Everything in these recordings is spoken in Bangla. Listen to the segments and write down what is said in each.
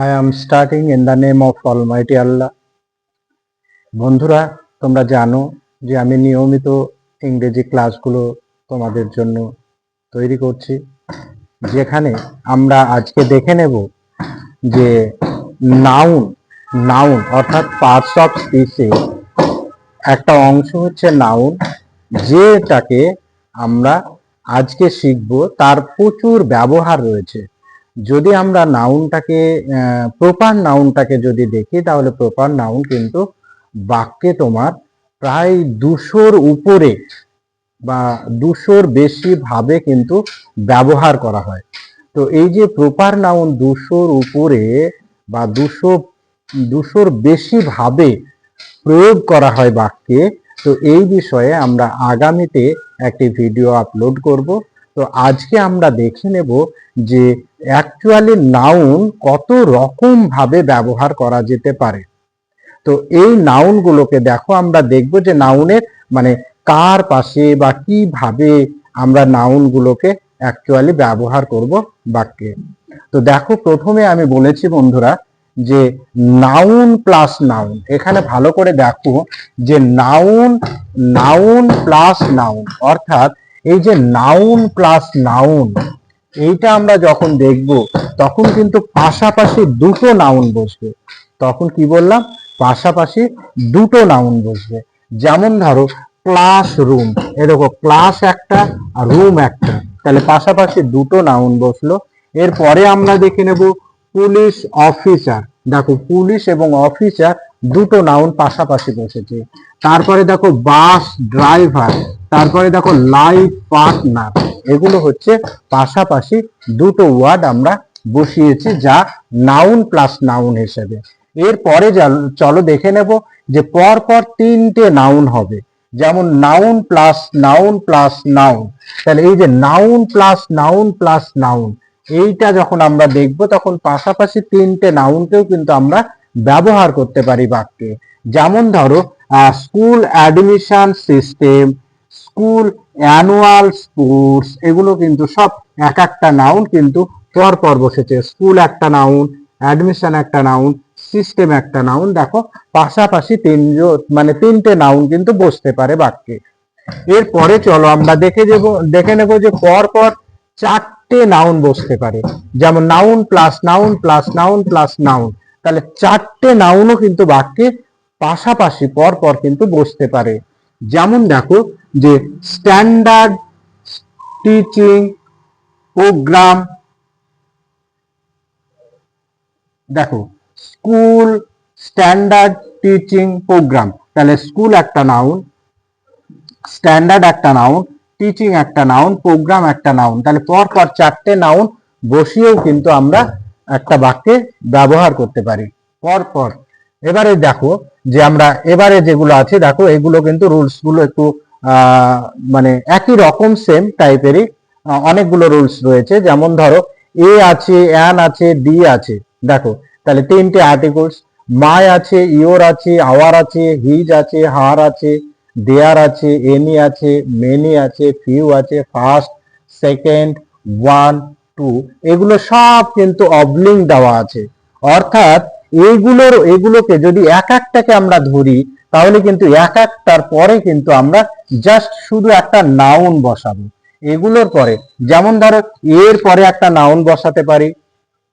I am starting in the name of Almighty Allah. বন্ধুরা, তোমরা জানো যে আমি নিয়মিত ইংরেজি ক্লাসগুলো তোমাদের জন্য তৈরি করছি যেখানে আমরা আজকে দেখে নেব যে নাউন নাউন অর্থাৎ পার্টস অফ স্পিচে একটা অংশ হচ্ছে নাউন যেটাকে আমরা আজকে শিখব, তার প্রচুর ব্যবহার রয়েছে যদি আমরা নাউনটাকে প্রপার নাউনটাকে যদি দেখি, তাহলে প্রপার নাউন কিন্তু বাক্যে তোমার প্রায় দুশোর উপরে বা দুশোর বেশি ভাবে কিন্তু ব্যবহার করা হয়। তো এই যে প্রপার নাউন দুশোর উপরে বা দুশো, দুশোর বেশি ভাবে প্রয়োগ করা হয় বাক্যে, তো এই বিষয়ে আমরা আগামীতে একটি ভিডিও আপলোড করব। তো আজকে আমরা দেখে নেব যে অ্যাকচুয়ালি নাউন কত রকম ভাবে ব্যবহার করা যেতে পারে। তো এই নাউনগুলোকে দেখো, আমরা দেখব যে নাউনের মানে কার পাশে বা কীভাবে আমরা নাউনগুলোকে অ্যাকচুয়ালি ব্যবহার করব বাক্যে। তো দেখো, প্রথমে আমি বলেছি বন্ধুরা যে নাউন প্লাস নাউন এখানে ভালো করে দেখো যে নাউন নাউন প্লাস নাউন অর্থাৎ এই যে নাউন প্লাস নাউন এইটা আমরা যখন দেখব, তখন কিন্তু পাশাপাশি দুটো নাউন বসবে। তখন কি বললাম? পাশাপাশি দুটো নাউন বসবে। যেমন ধরো ক্লাস রুম এ দেখো ক্লাস একটা আর রুম একটা। তাহলে পাশাপাশি দুটো নাউন বসল। এরপরে আমরা দেখে নেব, পুলিশ অফিসার দেখো, পুলিশ এবং অফিসার দুটো নাউন পাশাপাশি বসেছে। তারপরে দেখো বাস ড্রাইভার, তারপরে দেখো লাইফ পার্টনার, এগুলো হচ্ছে পাশাপাশি দুটো ওয়ার্ড আমরা বসিয়েছি যা নাউন প্লাস নাউন হিসেবে। এরপরে চলো দেখে নেব যে পর পর তিনটে নাউন হবে। যেমন noun plus noun plus noun. তাহলে এই যে noun plus noun plus noun, এইটা যখন আমরা দেখব তখন পাশাপাশি তিনটে নাউনকেও কিন্তু আমরা ব্যবহার করতে পারি বাক্যে যেমন ধরো school admission system school annual sports এগুলো কিন্তু সব এক একটা নাউন কিন্তু পর পর বসেছে। স্কুল একটা নাউন অ্যাডমিশন একটা নাউন সিস্টেম একটা নাউন দেখো, পাশাপাশি তিনজন মানে তিনটে নাউন কিন্তু বসতে পারে বাক্যে এরপরে চলো আমরা দেখে যাব দেখে নেব যে পর পর চারটে নাউন বসতে পারে। যেমন noun plus noun plus noun plus noun তাহলে চারটে নাউনও কিন্তু বাক্যে পাশাপাশি পর পর কিন্তু বসতে পারে। যেমন দেখো যে স্ট্যান্ডার্ড টিচিং প্রোগ্রাম, দেখো স্কুল স্ট্যান্ডার্ড টিচিং প্রোগ্রাম। তাহলে স্কুল একটা নাউন, স্ট্যান্ডার্ড একটা নাউন টিচিং একটা নাউন, প্রোগ্রাম একটা নাউন। তাহলে পর পর চারটে নাউন বসিয়েও কিন্তু আমরা একটা বাক্যে ব্যবহার করতে পারি। পর পর এবারে দেখো যে আমরা এবারে যেগুলো আছে, দেখো এগুলো কিন্তু রুলসগুলো একটু মানে একই রকম সেম টাইপেরই অনেকগুলো রুলস রয়েছে। যেমন ধরো, এ আছে অ্যান আছে ডি আছে। দেখো, তাহলে তিনটে আর্টিকলস মাই আছে ইওর আছে আওয়ার আছে হিজ আছে হার আছে দেয়ার আছে এনি আছে মেনি আছে ফিউ আছে ফার্স্ট সেকেন্ড ওয়ান টু, এগুলো সব কিন্তু অবলিং দেওয়া আছে। অর্থাৎ এইগুলোর এগুলোকে যদি এক একটাকে আমরা ধরি, তাহলে কিন্তু এক একটার পরে কিন্তু আমরা জাস্ট শুধু একটা নাউন বসাবো। এগুলোর পরে, যেমন ধরো, এর পরে একটা নাউন বসাতে পারি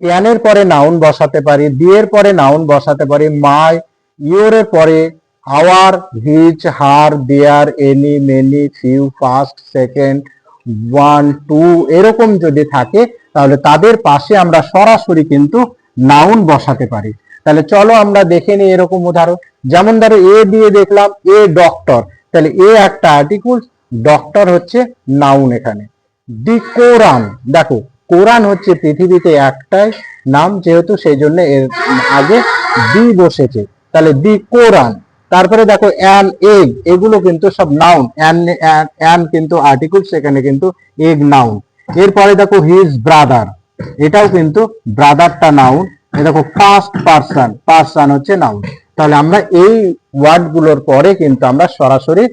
এর পরে নাউন বসাতে পারি দিয়ের পরে নাউন বসাতে পারি মাই ইয়োরের পরে our his her their any many few first second one two এরকম যদি থাকে, তাহলে তাদের পাশে আমরা সরাসরি কিন্তু নাউন বসাতে পারি। তাহলে চলো আমরা দেখে নিই এরকম উদাহরণ। যেমন ধরো এ দিয়ে দেখলাম এ ডক্টর তাহলে এ একটা আর্টিকুল ডক্টর হচ্ছে নাউন এখানে। দি কোরআন দেখো কোরআন হচ্ছে পৃথিবীতে একটাই নাম, যেহেতু সেই জন্য এর আগে দি বসেছে। তাহলে দি কোরআন তারপরে দেখো অ্যান এগ এগুলো কিন্তু সব নাউন অ্যান কিন্তু আর্টিকেল সেখানে কিন্তু এগ নাউন এরপরে দেখো হিজ ব্রাদার এটাও কিন্তু ব্রাদারটা নাউন দেখো ফার্স্ট পার্সন পার্সন হচ্ছে নাউন তাহলে আমরা এই ওয়ার্ডগুলোর পরে কিন্তু আমরা সরাসরি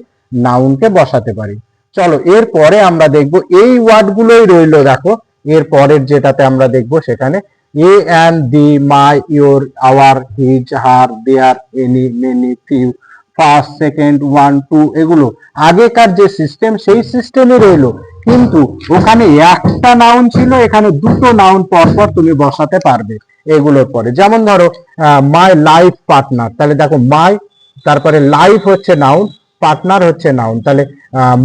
নাউনকে বসাতে পারি। চলো, এরপরে আমরা দেখব এই ওয়ার্ড গুলোই রইল দেখো। এর পরের যেটাতে আমরা দেখব সেখানে a and the my your our his her their any many few first second one two এগুলো। আগেকার যে সিস্টেম সেই সিস্টেমে রইল। কিন্তু ওখানে একটা নাউন ছিল, এখানে দুটো নাউন পরপর তুমি বসাতে পারবে এগুলোর পরে। যেমন ধরো মাই লাইফ পার্টনার তাহলে দেখো মাই তারপরে লাইফ হচ্ছে নাউন পার্টনার হচ্ছে নাউন তাহলে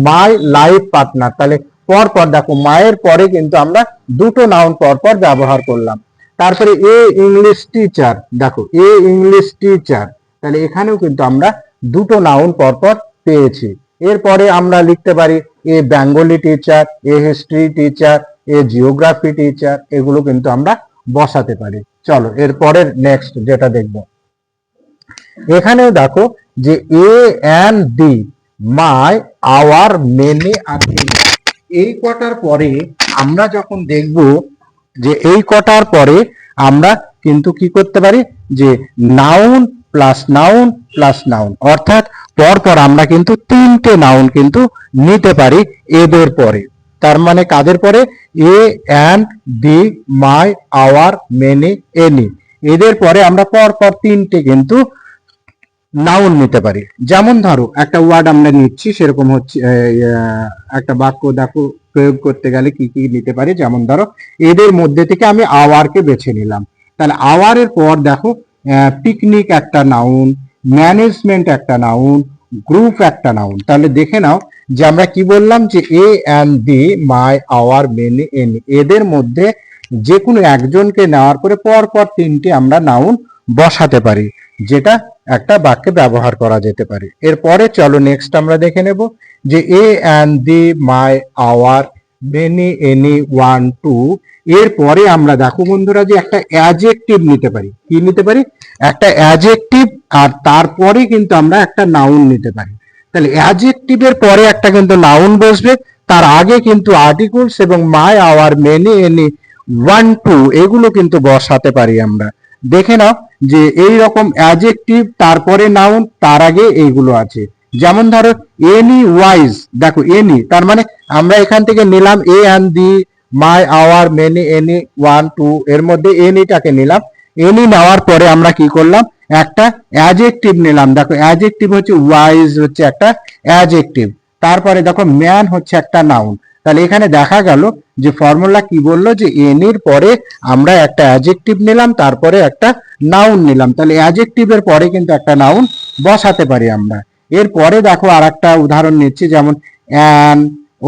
মাই লাইফ পার্টনার তাহলে পর পর দেখো মায়ের পরে কিন্তু আমরা দুটো নাউন পর পর ব্যবহার করলাম। তারপরে এ ইংলিশ টিচার দেখো এ ইংলিশ টিচার তাহলে এখানেও কিন্তু আমরা দুটো নাউন পরপর পেয়েছি। এরপরে আমরা লিখতে পারি a Bengali teacher a history teacher a geography teacher এগুলো কিন্তু আমরা বসাতে পারি। চলো, এরপরের নেক্সট যেটা দেখব। এখানেও দেখো যে a and the my our many আর এই কটার পরে আমরা যখন দেখব যে এই কটার পরে আমরা কিন্তু কি করতে পারি? যে noun plus noun plus noun অর্থাৎ পরপর আমরা কিন্তু তিনটে নাউন কিন্তু নিতে পারি এদের পরে। তার মানে কাদের পরে? A and the my our many any এদের পরে আমরা পরপর তিনটে কিন্তু নাউন নিতে পারি। যেমন ধরো, একটা ওয়ার্ড আমরা নিচ্ছি, সেরকম হচ্ছে একটা বাক্য দেখো প্রয়োগ করতে গেলে কি কি নিতে পারি? যেমন ধরো, এদের মধ্যে থেকে আমি আওয়ারকে বেছে নিলাম। তাহলে আওয়ারের পর দেখো পিকনিক একটা নাউন ম্যানেজমেন্ট একটা নাউন গ্রুপ একটা নাউন তাহলে দেখে নাও যে আমরা কি বললাম যে a and the my our many any এদের মধ্যে যে কোনো একজনকে নেওয়ার পরে পর পর তিনটে আমরা নাউন বসাতে পারি, যেটা একটা বাক্যে ব্যবহার করা যেতে পারে। এরপরে চলো নেক্সট আমরা দেখে নেব যে a and the my our many any one two এরপরে আমরা দেখো বন্ধুরা যে একটা অ্যাজেক্টিভ নিতে পারি। কি নিতে পারি? একটা অ্যাজেক্টিভ আর তারপরে কিন্তু আমরা একটা নাউন নিতে পারি। তাহলে অ্যাজেক্টিভের পরে একটা কিন্তু নাউন বসবে, তার আগে কিন্তু আর্টিকলস এবং my our many any one two এগুলো কিন্তু বসাতে পারি আমরা। দেখে নাও। যে এই রকম অ্যাজেক্টিভ তারপরে নাউন তার আগে এইগুলো আছে। যেমন ধরো এনি ওয়াইজ দেখো এনি তার মানে আমরা এখান থেকে নিলাম a and the my our many any one two এর মধ্যে এনিটাকে নিলাম। এনি নেওয়ার পরে আমরা কি করলাম? একটা অ্যাজেক্টিভ নিলাম। দেখো অ্যাজেক্টিভ হচ্ছে ওয়াইজ হচ্ছে একটা অ্যাজেক্টিভ তারপরে দেখো ম্যান হচ্ছে একটা নাউন তাহলে এখানে দেখা গেল যে ফর্মুলা কি বলল যে এনির পরে আমরা একটা অ্যাজেক্টিভ নিলাম, তারপরে একটা নাউন নিলাম। তাহলে অ্যাজেক্টিভের পরে কিন্তু একটা নাউন বসাতে পারি আমরা। এরপরে দেখো আর একটা উদাহরণ নিচ্ছি, যেমন অ্যান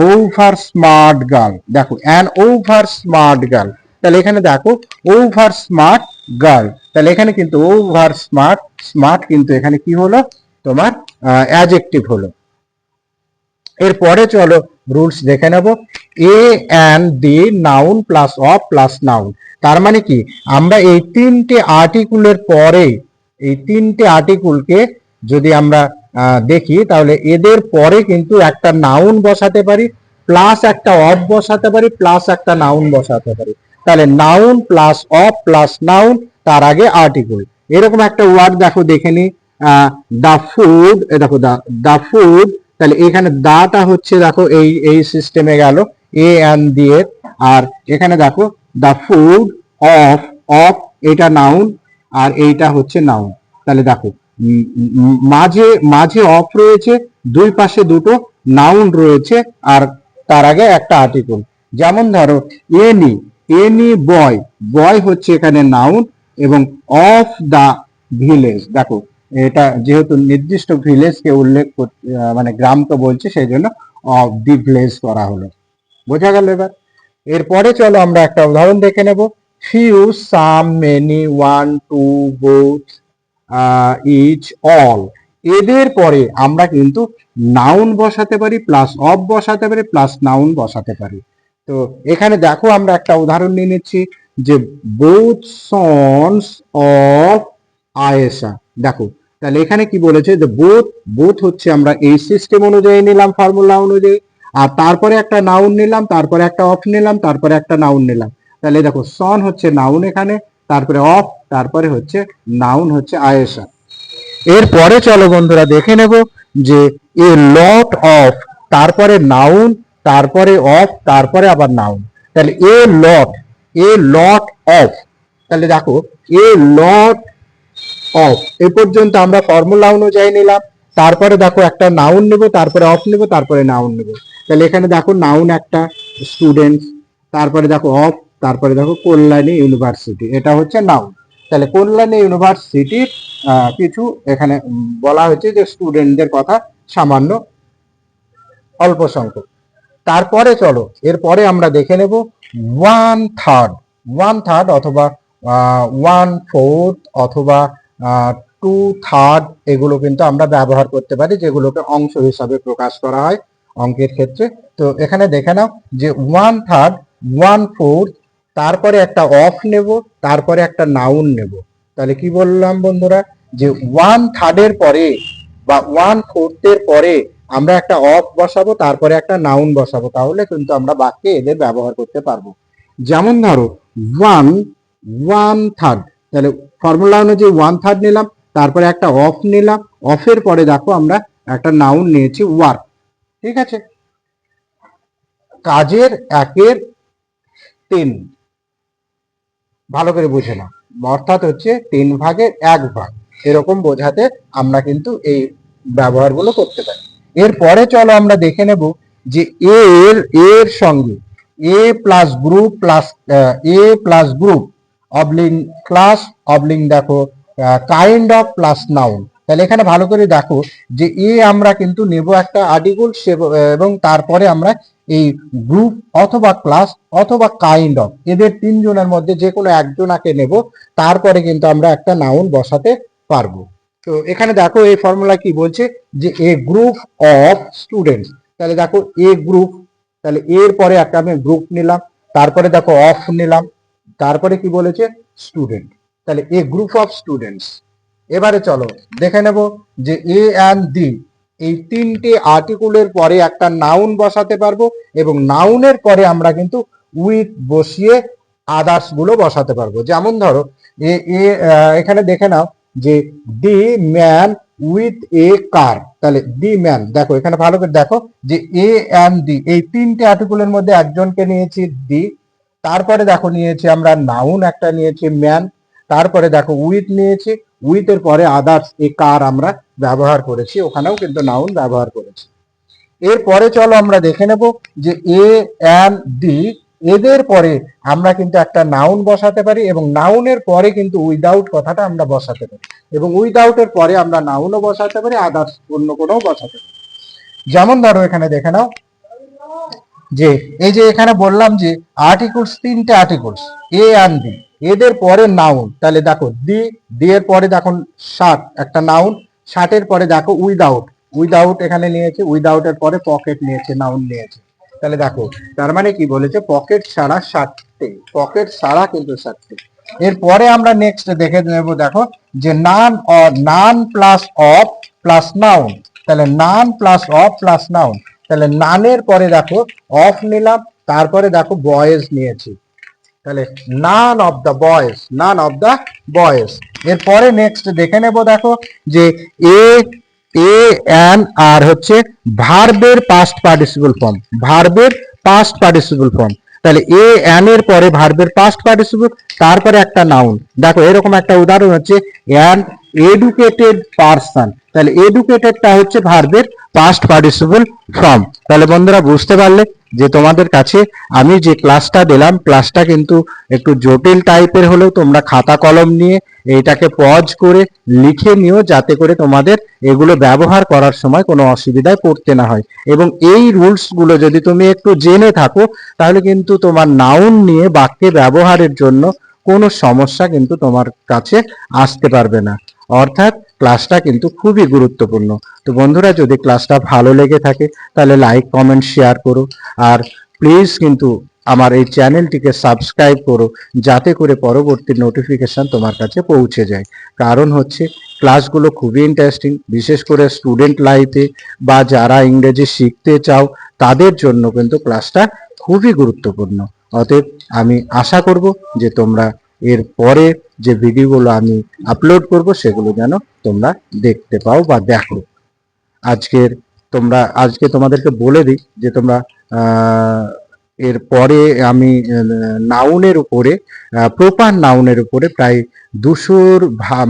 ওভার স্মার্ট গার্ল দেখো অ্যান ওভার স্মার্ট গার্ল তাহলে এখানে দেখো ওভার স্মার্ট গার্ল তাহলে এখানে কিন্তু ওভার স্মার্ট স্মার্ট কিন্তু এখানে কি হলো? তোমার অ্যাজেক্টিভ হলো। এরপরে চলো রুলস দেখে নেব। A and the noun plus of plus noun তার মানে কি? আমরা এই তিনটে আর্টিকুলের পরে, এই তিনটে আর্টিকুলকে যদি আমরা দেখি, তাহলে এদের পরে কিন্তু একটা নাউন বসাতে পারি প্লাস একটা অফ বসাতে পারি প্লাস একটা নাউন বসাতে পারি। তাহলে noun plus of plus noun তার আগে আর্টিকেল এরকম একটা ওয়ার্ড দেখো, দেখে নি। দা ফুড দেখো দা ফুড তাহলে এখানে দাটা হচ্ছে দেখো এই এই সিস্টেমে গেল এ অ্যান্ড দিয়ে আর এখানে দেখো দা ফুড অফ অফ এটা নাউন আর এইটা হচ্ছে নাউন তাহলে দেখো মাঝে মাঝে অফ রয়েছে, দুই পাশে দুটো নাউন রয়েছে, আর তার আগে একটা আর্টিকেল যেমন ধরো এনি এনি বয় বয় হচ্ছে এখানে নাউন এবং অফ দা ভিলেজ দেখো এটা যেহেতু নির্দিষ্ট ভিলেজকে উল্লেখ মানে গ্রামকে বলছে, সেই জন্য অফ দি ভিলেজ করা হলো। বোঝা গেল এবার? এরপরে চলো আমরা একটা উদাহরণ দেখে নেব। Few some many one two both each all এদের পরে আমরা কিন্তু নাউন বসাতে পারি প্লাস অফ বসাতে পারি প্লাস নাউন বসাতে পারি। তো এখানে দেখো আমরা একটা উদাহরণ নিয়ে নিচ্ছি যে বোথ সন্স অফ আয়েশা দেখো তাহলে এখানে কি বলেছে যে বোথ বোথ হচ্ছে আমরা এই সিস্টেম অনুযায়ী নিলাম ফর্মুলা অনুযায়ী। আর তারপরে একটা নাউন নিলাম, তারপরে একটা অফ নিলাম, তারপরে একটা নাউন নিলাম। তাহলে দেখো সন হচ্ছে নাউন এখানে, তারপরে অফ তারপরে হচ্ছে নাউন হচ্ছে আয়েশা। এরপরে চলো বন্ধুরা দেখে নেব যে এ লট অফ তারপরে নাউন তারপরে অফ তারপরে আবার নাউন তাহলে a lot a lot of তাহলে দেখো এ লট অফ এ পর্যন্ত আমরা ফর্মুলা অনুযায়ী নিলাম। তারপরে দেখো একটা নাউন নেব, তারপরে অফ নেব, তারপরে নাউন নেব। তাহলে এখানে দেখো নাউন একটা স্টুডেন্ট তারপরে দেখো অফ তারপরে দেখো কল্যাণী ইউনিভার্সিটি এটা হচ্ছে নাউন তাহলে কল্যাণী ইউনিভার্সিটির কিছু এখানে বলা হয়েছে যে স্টুডেন্টদের কথা সামান্য অল্প সংখ্যক। তারপরে চলো, এরপরে আমরা দেখে নেব ওয়ান থার্ড ওয়ান থার্ড অথবা ওয়ান ফোর্থ অথবা টু থার্ড এগুলো কিন্তু আমরা ব্যবহার করতে পারি, যেগুলোকে অংশ হিসাবে প্রকাশ করা হয় অঙ্কের ক্ষেত্রে। তো এখানে দেখে নাও যে ওয়ান থার্ড ওয়ান ফোর্থ তারপরে একটা অফ নেব, তারপরে একটা নাউন নেব। তাহলে কি বললাম বন্ধুরা? যে ওয়ান থার্ডের পরে বা ওয়ান ফোর্থের পরে আমরা একটা অফ বসাবো, তারপরে একটা নাউন বসাবো, তাহলে কিন্তু আমরা বাক্যে এদের ব্যবহার করতে পারব। যেমন ধরো ওয়ান ওয়ান থার্ড তাহলে ফর্মুলা অনুযায়ী ওয়ান থার্ড নিলাম, তারপরে একটা অফ নিলাম অফের পরে দেখো আমরা একটা নাউন নিয়েছি ওয়ার্ক ঠিক আছে? কাজের একের তিন, ভালো করে বুঝে নাও, অর্থাৎ হচ্ছে তিন ভাগের এক ভাগ, এরকম বোঝাতে আমরা কিন্তু এই ব্যবহারগুলো করতে পারি। এরপরে চলো আমরা দেখে নেব যে এর এর সঙ্গে a plus group plus a plus group অবলিং class অবলিং দেখো কাইন্ড অফ প্লাস নাউন তাহলে এখানে ভালো করে দেখো যে এ আমরা কিন্তু নেব একটা আর্টিকেল এবং তারপরে আমরা এই গ্রুপ অথবা ক্লাস অথবা কাইন্ড অফ এদের তিনজনের মধ্যে যে কোনো একজনাকে নেব, তারপরে কিন্তু আমরা একটা নাউন বসাতে পারব। তো এখানে দেখো এই ফর্মুলা কি বলছে যে এ গ্রুপ অফ স্টুডেন্টস তাহলে দেখো এ গ্রুপ তাহলে এর পরে একটা আমি গ্রুপ নিলাম, তারপরে দেখো অফ নিলাম তারপরে কি বলেছে? স্টুডেন্ট তাহলে এ গ্রুপ অফ স্টুডেন্টস এবারে চলো, দেখে নেব যে এ অ্যান্ড দি এই তিনটে আর্টিকুলের পরে একটা নাউন বসাতে পারব এবং নাউনের পরে আমরা কিন্তু উইথ বসিয়ে আদার্সগুলো বসাতে পারব। যেমন ধরো, এ এ এখানে দেখে নাও যে দি ম্যান উইথ এ কার তাহলে দি ম্যান দেখো এখানে ভালো করে দেখো যে এ অ্যান্ড দি এই তিনটে আর্টিকুলের মধ্যে একজনকে নিয়েছি দি তারপরে দেখো নিয়েছি আমরা নাউন একটা নিয়েছি ম্যান তারপরে দেখো উইথ নিয়েছি উইথ এর পরে আদার্স এ কার আমরা ব্যবহার করেছি, ওখানেও কিন্তু নাউন ব্যবহার করেছি। এরপরে চলো আমরা দেখে নেব যে এ অ্যান্ড দি এদের পরে আমরা কিন্তু একটা নাউন বসাতে পারি এবং নাউনের পরে কিন্তু উইদাউট কথাটা আমরা বসাতে পারি এবং উইদাউট এর পরে আমরা নাউনও বসাতে পারি আদার্স অন্য কোনো বসাতে পারি। যেমন ধরো এখানে দেখে নাও। যে, এই যে এখানে বললাম যে আর্টিকলস তিনটে আর্টিকলস এ অ্যান্ড বি এদের পরে নাউন তাহলে দেখো দি দি এর পরে দেখো শার্ট একটা নাউন শার্টের পরে দেখো উইদাউট উইদাউট এখানে নিয়েছে উইদাউট এর পরে পকেট নিয়েছে নাউন নিয়েছে। তাহলে দেখো, তার মানে কি বলেছে পকেট ছাড়া ষাটটি পকেট ছাড়া কিন্তু ষাটটি এরপরে আমরা নেক্সট দেখে নেব, দেখো, যে none or none plus of plus noun তাহলে none plus of plus noun তাহলে নানের পরে দেখো অফ নিলাম, তারপরে দেখো বয়েজ নিয়েছি। তাহলে none of the boys none of the boys এরপরে নেক্সট দেখে নেব দেখো যে এ এ অ্যান আর হচ্ছে ভার্বের পাস্ট পার্টিসিপল ফর্ম ভার্বের পাস্ট পার্টিসিপল ফর্ম তাহলে এ অ্যান এর পরে ভার্বের পাস্ট পার্টিসিপল তারপরে একটা নাউন দেখো এরকম একটা উদাহরণ হচ্ছে অ্যান এডুকেটেড পারসন তাহলে এডুকেটেডটা হচ্ছে ভার্বের পাস্ট পার্টিসিপল ফর্ম তাহলে বন্ধুরা বুঝতে পারলে যে তোমাদের কাছে আমি যে ক্লাসটা দিলাম ক্লাসটা কিন্তু একটু জটিল টাইপের হলেও তোমরা খাতা কলম নিয়ে এইটাকে পজ করে লিখে নিও যাতে করে তোমাদের এগুলো ব্যবহার করার সময় কোনো অসুবিধায় পড়তে না হয়। এবং এই রুলসগুলো যদি তুমি একটু জেনে থাকো, তাহলে কিন্তু তোমার নাউন নিয়ে বাক্যে ব্যবহারের জন্য কোনো সমস্যা কিন্তু তোমার কাছে আসতে পারবে না। অর্থাৎ ক্লাসটা কিন্তু খুবই গুরুত্বপূর্ণ। তো বন্ধুরা, যদি ক্লাসটা ভালো লেগে থাকে, তাহলে লাইক কমেন্ট শেয়ার করো। আর প্লিজ কিন্তু আমার এই চ্যানেলটিকে সাবস্ক্রাইব করো, যাতে করে পরবর্তী নোটিফিকেশন তোমার কাছে পৌঁছে যায়। কারণ হচ্ছে ক্লাসগুলো খুবই ইন্টারেস্টিং বিশেষ করে স্টুডেন্ট লাইফে বা যারা ইংরেজি শিখতে চাও, তাদের জন্য কিন্তু ক্লাসটা খুবই গুরুত্বপূর্ণ। অতএব আমি আশা করব যে তোমরা এর পরে যে ভিডিওগুলো আমি আপলোড করব, সেগুলো যেন তোমরা দেখতে পাও বা দেখো। আজকের তোমরা, আজকে তোমাদেরকে বলে দিই যে তোমরা এর পরে আমি, নাউনের উপরে প্রপার নাউনের উপরে প্রায় দুশোর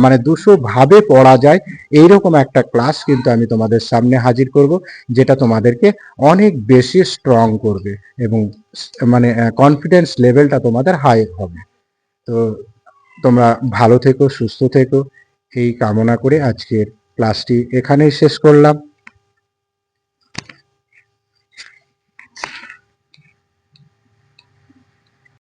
মানে দুশো ভাবে পড়া যায়। এইরকম একটা ক্লাস কিন্তু আমি তোমাদের সামনে হাজির করব, যেটা তোমাদেরকে অনেক বেশি স্ট্রং করবে এবং মানে কনফিডেন্স লেভেলটা তোমাদের হাই হবে। তো তোমরা ভালো থেকো সুস্থ থেকো। এই কামনা করে আজকের ক্লাসটি এখানেই শেষ করলাম।